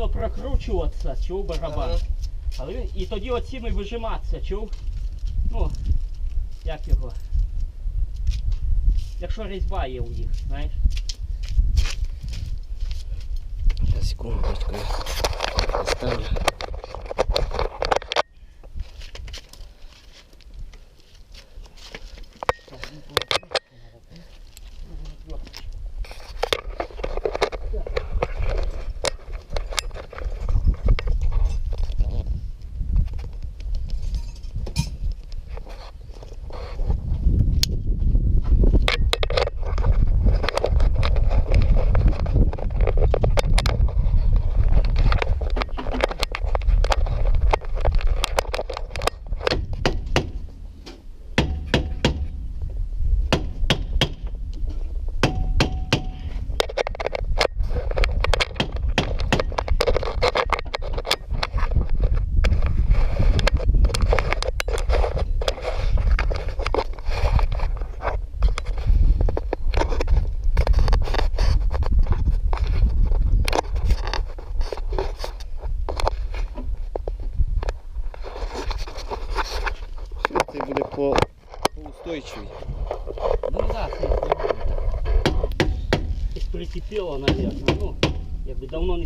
нужно прокручуватися, чув барабан. Але він, і тоді оціми вижиматися, чув? Ну, як його? Якщо різьба є у них, знаєш? Зараз секунду, батько, я Поставлю.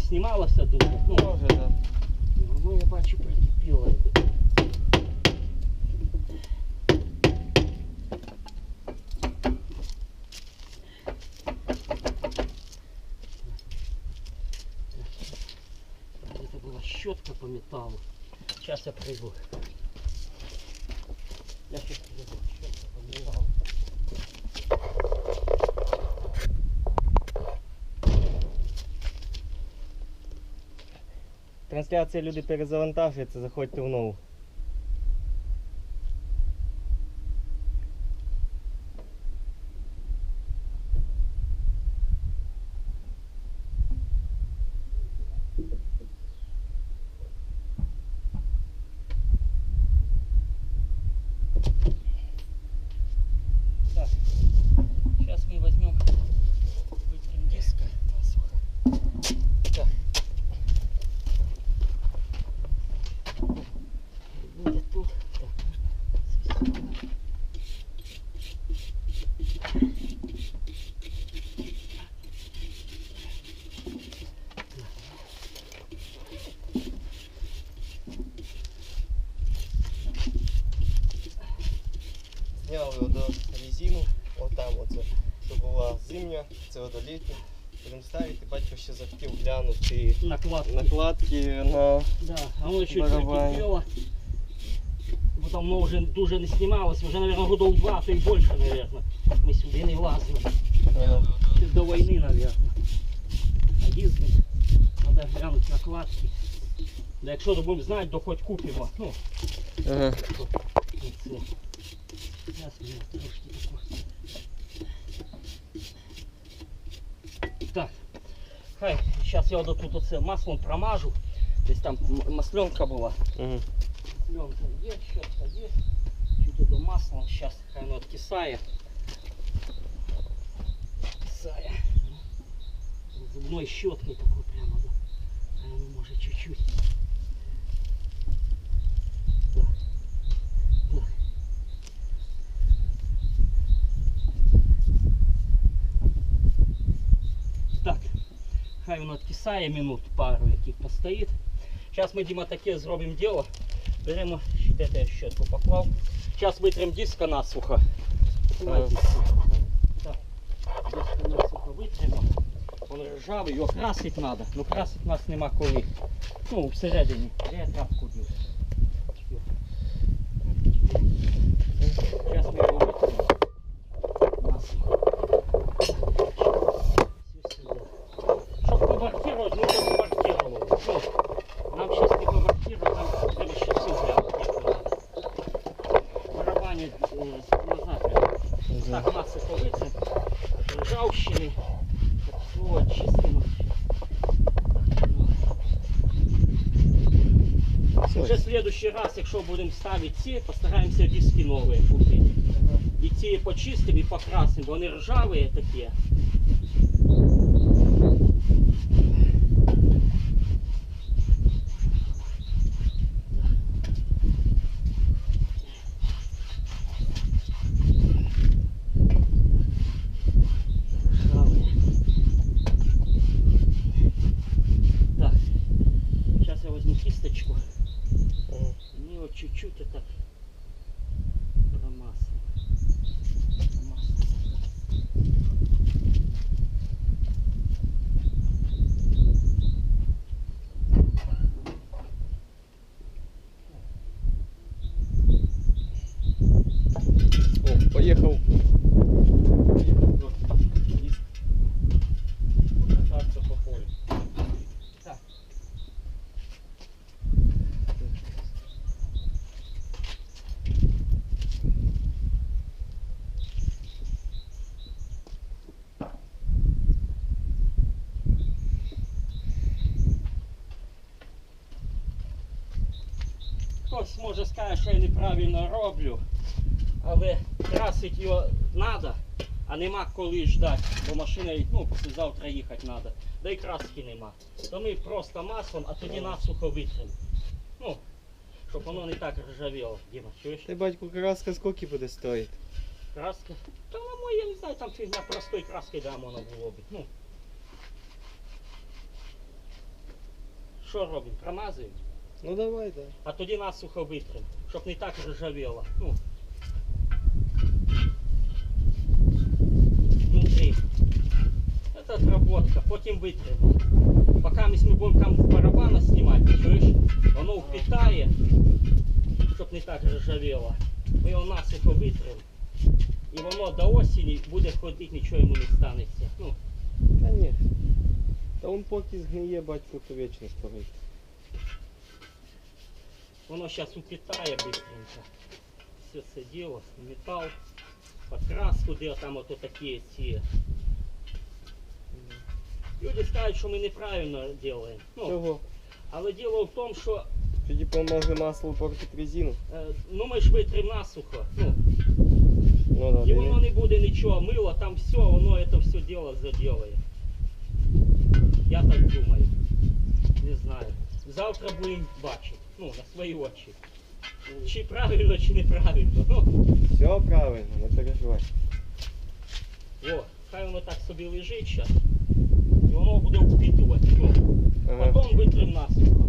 Знімалося дуже. Ну, Може, да. ну я бачу прикипіло. Это была щетка по металлу. Сейчас я приду. Я сейчас приду. Щетка по металлу. Трансляція люди перезавантажуються, заходьте в нову. Зняли одну резину, отам оце, що була зимня, це одолітня. Будемо ставити, батько ще захотів глянути Накладки. накладки на Да, а воно чуть прикипело. Бо там воно вже дуже не знімалось, вже, наверное, годов два, то й більше, наверное. Ми сюди не влазили. до війни, наверное. А їздить, треба глянути накладки. Да якщо будемо знати, то хоч купимо. Ну, ага. Я от тут оце маслом промажу. Десь там масленка була. Угу. Пленка есть, щетка есть. Чуть это маслом сейчас оно откисает. Кисая. Зубной щеткой такой прямо, да. Ну может чуть-чуть. Да. Да. Так, хай воно откисає минут пару, яких постоїть. Зараз ми Діма таке зробимо діло. Беремо, де ти щотку поклав. Зараз витримо диска насухо. Тримай Ага. диска. Так. Диска насухо витримо. Він ржавий, його красити треба. Ну красити у нас нема коли. Ну, всередині. Де я трапку дів? Зараз ми його следующий раз, якщо будемо ставити ці, постараємося диски нові купити. І ці почистимо і покрасимо, бо вони ржаві такі. Неправильно роблю, але красити його треба, а нема коли ждати, бо машина ну, післязавтра їхати треба. Да і краски нема. То ми просто маслом, а тоді насухо витримо. Ну, щоб воно не так ржавіло. Діма, чуєш? Ти батько краска скільки буде стоїти? Краска. Та на моє, я не знаю, там фігня простої краски да, воно було б. Ну. Що робимо? Промазуємо? Ну давай, да. А тоді насухо витримо, щоб не так ржавіло. Ну. Внутрі. Это отработка, потім витримо. Поки ми ми будемо там барабана знімати, чуєш? Воно впитає, щоб не так ржавіло. Ми його насухо витримо. І воно до осені буде ходити, нічого йому не станеться. Ну, Та ні. Та он поки згниє, батько, то вічно стоїть. Воно зараз упитає быстренько. Все це діло, метал, покраску, де там ото такі ці. Люди скажуть, що ми неправильно робимо. Ну, Чого? але діло в тому, що Тоді поможе масло портити резину. е, ну ми ж витрим насухо. Ну, Ну да, і да, воно не буде нічого, мило, там все, воно це все діло заділає. Я так думаю. Не знаю. Завтра будемо бачити. Ну, на свої очі. Чи правильно, чи неправильно. Ну, Все правильно, не переживай. О, хай воно так собі лежить зараз. І воно буде впитувати. Ну, Ага. потім витрим насухо.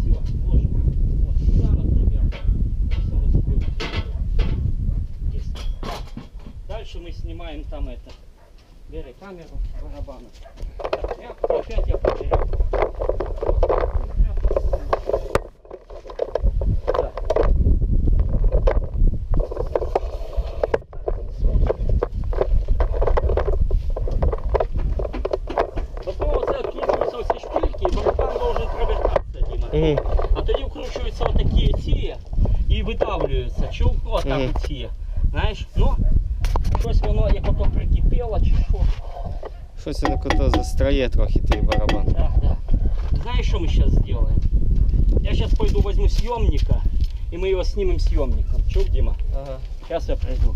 Все, ложимо. От сюди, наприклад. Ось воно собі впитує. Десь. Дальше мы снимаем там это. Бери камеру барабана. Так, я, опять я потерял. Щось воно кото застрає трохи твій барабан. Да, да. Знаешь, что мы сейчас сделаем? Я сейчас пойду возьму съемника, и мы его снимем съемником. Чув, Дима? Ага. Сейчас я приду.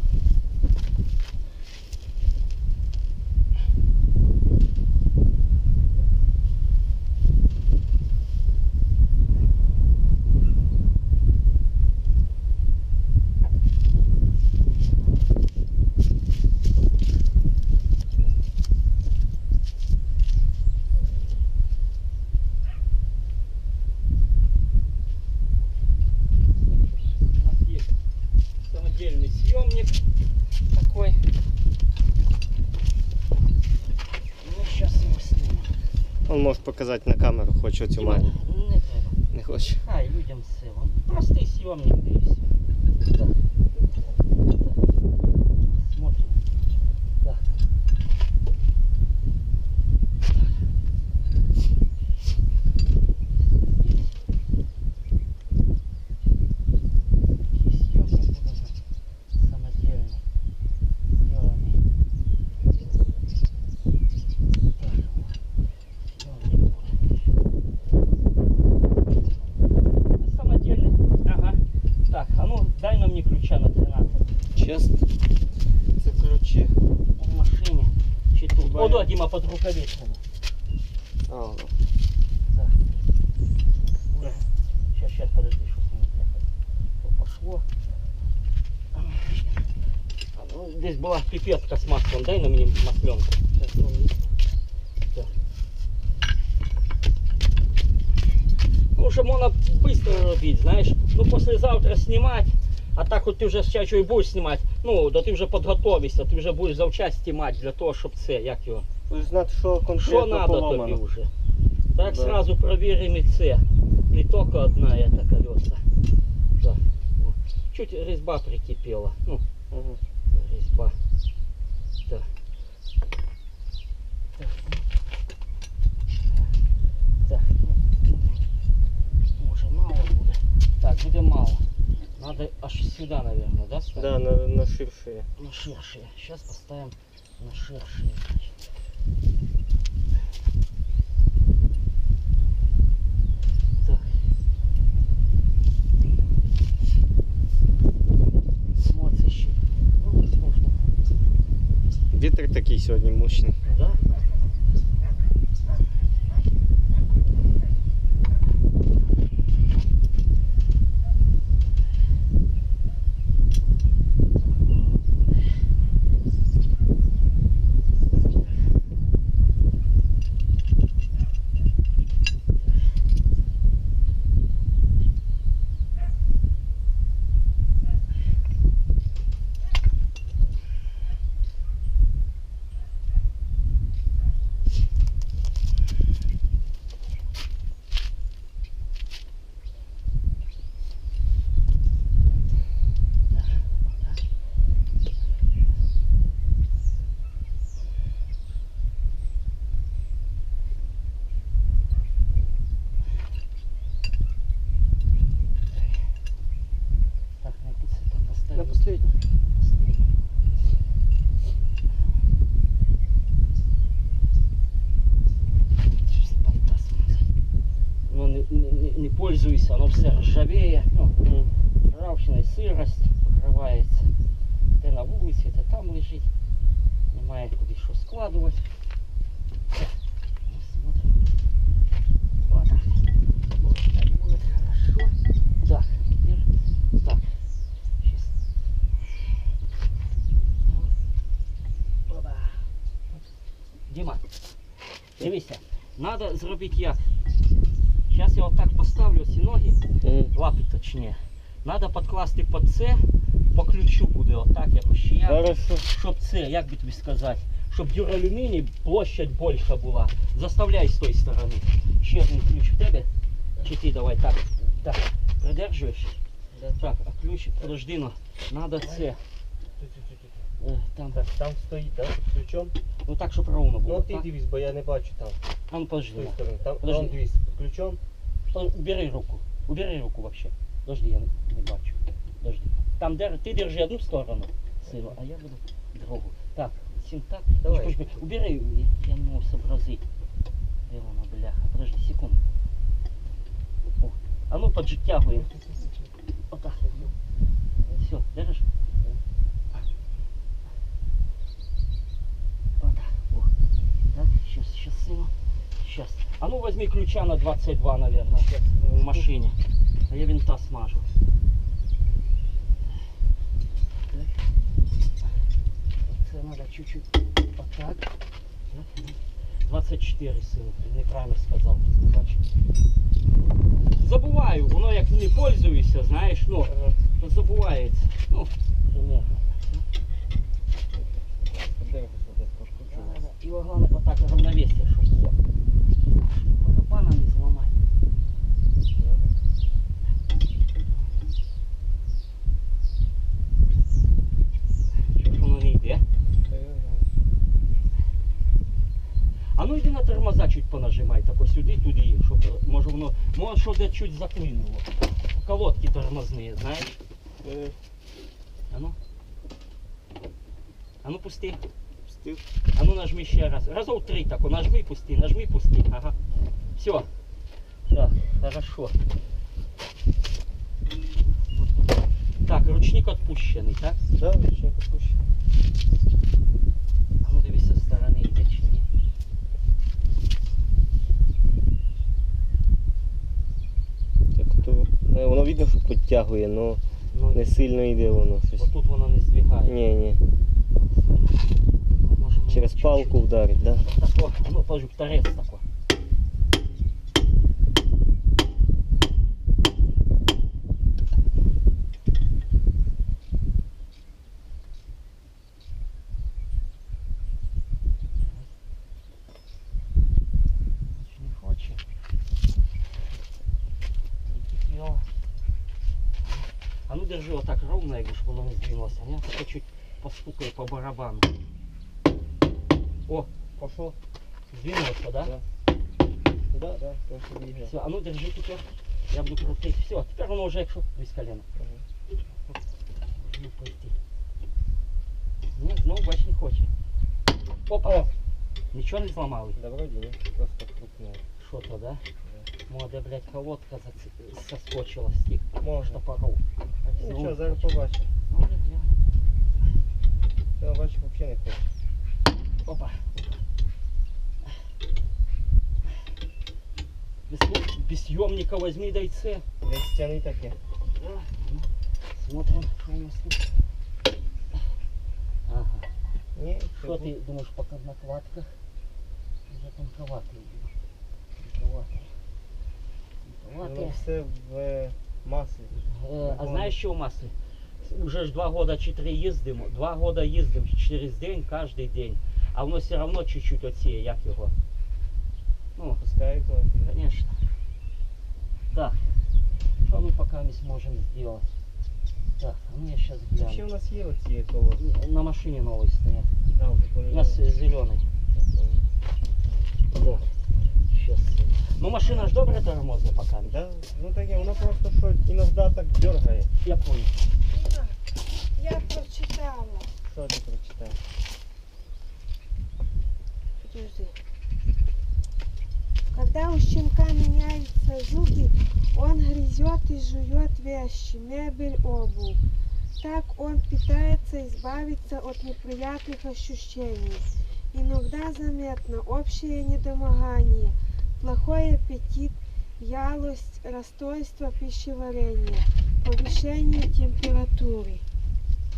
У нас есть самодельный съемник такой. Ну, сейчас его снимем. Он може показати на камеру, хоч оцю маленьку. Не треба. Не хоче. Хай людям. Он простий съемник, да и все. Так. Так. Смотрим. Так. Такие съемки будут самодельные. Сделаны. Так, съемник будет. Самодельный. Ага. Так, а ну дай нам мне ключа на 13 Чесно. Це ключі. в машине. Чи тут? О, Бывает. да, Дима, под рукавицами. А, ну. Так. Сейчас, сейчас, подожди, что с ним бляха. То пошло. А, ну, Здесь была пипетка с маслом. Дай на мне масленку. Сейчас, ну, так. Ну, щоб можна швидко робити, знаєш. Ну, послезавтра знімати, а так от ти вже зараз і будеш знімати, ну, то ти вже підготовишся, ти вже будеш завчасть знімати для того, щоб це, як його. Будеш знати, що Що конкретно надо тобі поломано. вже? Так Да. сразу проверим и це. Не только одна эта колеса. Да. О. Чуть резьба прикипела. Ну, Ага. аж сюда, наверное, да? Ставим? Да, на, на ширшие. На ширшие. Сейчас поставим на ширшие. Так. Смотрится еще. Ну, Ветер такие сегодня мощные. все ржавіє. Ну, ржавчина і сирость покривається. Те на вулиці, те там лежить. Немає куди що складувати. Так, ну, смотрим. Вот так. Вот так будет хорошо. Так, теперь так. Сейчас. Опа. Дима, дивися, треба зробити як. Зараз я отак поставлю ці ноги, лапи точніше. Треба підкласти під це, по ключу буде отак якось ще як. Хорошо. Щоб це, як би тобі сказати, щоб дюралюміній площадь більша була. Заставляй з тої сторони. Ще один ключ в тебе. Чи ти давай так. Так, придержуєш. Да. Так, а ключ, подожди, ну, надо це. е, Там, Так, там стоїть, так? З ключом. ну так, щоб ровно Ну було. ти так? дивись, бо я не бачу там. А ну З подожди. тої на. сторони. Там, Подожди. там дивись, під ключом. Убери руку. Убери руку вообще. Подожди, я не бачу. Подожди. Там дер... ты держи одну сторону силу, а я буду другу. Так, сім так. Давай. Подожди, подожди, Убери, я- не можу сообразити. Де вона, бляха? Подожди, секунду. О. А ну поджитягуємо. Отак. Все, держиш? Отак. О. Так, сейчас, сейчас, сила. Сейчас. А ну возьми ключа на 22, наверное, в машине. А я винта смажу. Це надо чуть-чуть. Вот так. Так. 24 сили. Ти неправильно сказав. Бач. Забуваю, воно як не пользуюся, знаєш, ну, Ага. то забувається. Ну, примерно. Подержиш отак трошки. Да, да. Його головне отак равновесие, щоб було. Щоб барабана не зламати. Що ж воно не йде? А ну йди на тормоза чуть понажимай, так ось сюди, туди, щоб е, може воно, може що де чуть заклинуло. Колодки тормозні, знаєш. Е, А ну. А ну пусти. Пустив. А ну нажми ще раз. Разов три тако. Нажми, пусти, нажми, пусти. Ага. Все. Так, хорошо. Так, ручник відпущений, так? Да, ручник опущений. Видно, що підтягує, але Ну, не сильно йде воно щось. отут воно не здвигає. Ні, ні. Ну, ну, Через палку вдарить, да? Тако, ну, кажу, тарець тако. ровно, якби щоб воно не здвинулося. Ні? Тако чуть постукай по барабану. О, пошло. Здвинулося, да? Да. Да, да, трохи двигає. Все, а ну держи теперь. Я буду крутить. Все, теперь воно вже якщо без колена. Ну, пойти. Ні, знову бач не хоче. Опа! Нічого не зламали. Да вроді ні, просто крупне. Що то, да? Мода, блядь, колодка зац... соскочила з тих Можна. топоров. Ну, Нічого, зараз побачимо. Ну, вже глянь. Я бачу, взагалі не хоче. Опа. Без, без съемника возьми дайце. Десь стіни таке. Смотрим, что у нас тут. Ага. Ні, Что тут ты думаешь по накладках? Уже тонковатые. Тонковатые. Воно Тонковатые. все в е, маслі. Е, а знаєш, що в маслі? Уже ж два года чи три їздимо, два года їздимо через день, кожен день. А воно все одно чуть-чуть оціє, як його. Ну, Пускай то. конечно. Так, що ми поки не зможемо зробити? Так, а ну я зараз Ще у гляну. нас є оці колодки. На машині новий стоять. А, вже У нас поміняли. зелений. Так. Сейчас. Ну машина ж добре тормозна пока. Да, ну таке, воно просто що іноді так дергає. Я понял. Я прочитала. Що ти прочитав? Подожди. Когда у щенка меняются зубы, он грызет и жует вещи, мебель, обувь. Так он пытается избавиться от неприятных ощущений. Иногда заметно общее недомогание, плохой аппетит, вялость, расстройство пищеварения, повышение температуры.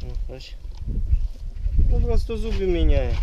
Ну, бач. Ну просто зуби міняє.